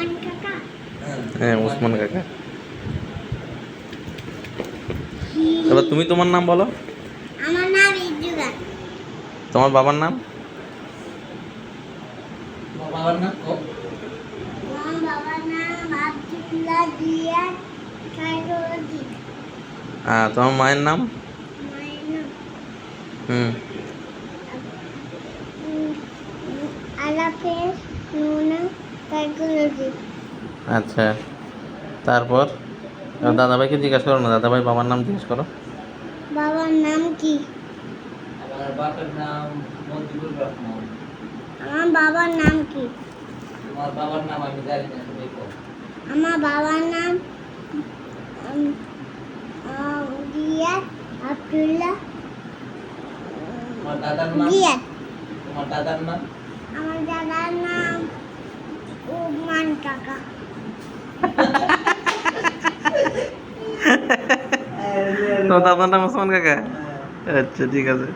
উসমান কাকা হ্যাঁ উসমান কাকা এবার তুমি তোমার নাম বলো। আমার নাম ইজুগান তোমার বাবার নাম? বাবার নাম কো। বাবার নাম আব্দুল্লাহ জিয়া খায়রুদ্দিন হ্যাঁ তোমার মায়ের নাম? মায়ের নাম। হুম। আচ্ছা। তারপর? দাদাভাইকে জিজ্ঞাসা করো না দাদাভাই বাবার নাম জিজ্ঞেস করো। বাবার নাম কি? আমার বাপের নাম মজিবুর রহমান। আমার বাবার নাম কি? তোমার বাবার নাম আমি জানি না তুমি আমার বাবার নাম আহ, আব্দুল্লাহ। দাদার নাম? তোমার দাদার নাম? আমার দাদার নাম কাকা তোমার দাদার নাম ওসমান কাকা আচ্ছা ঠিক আছে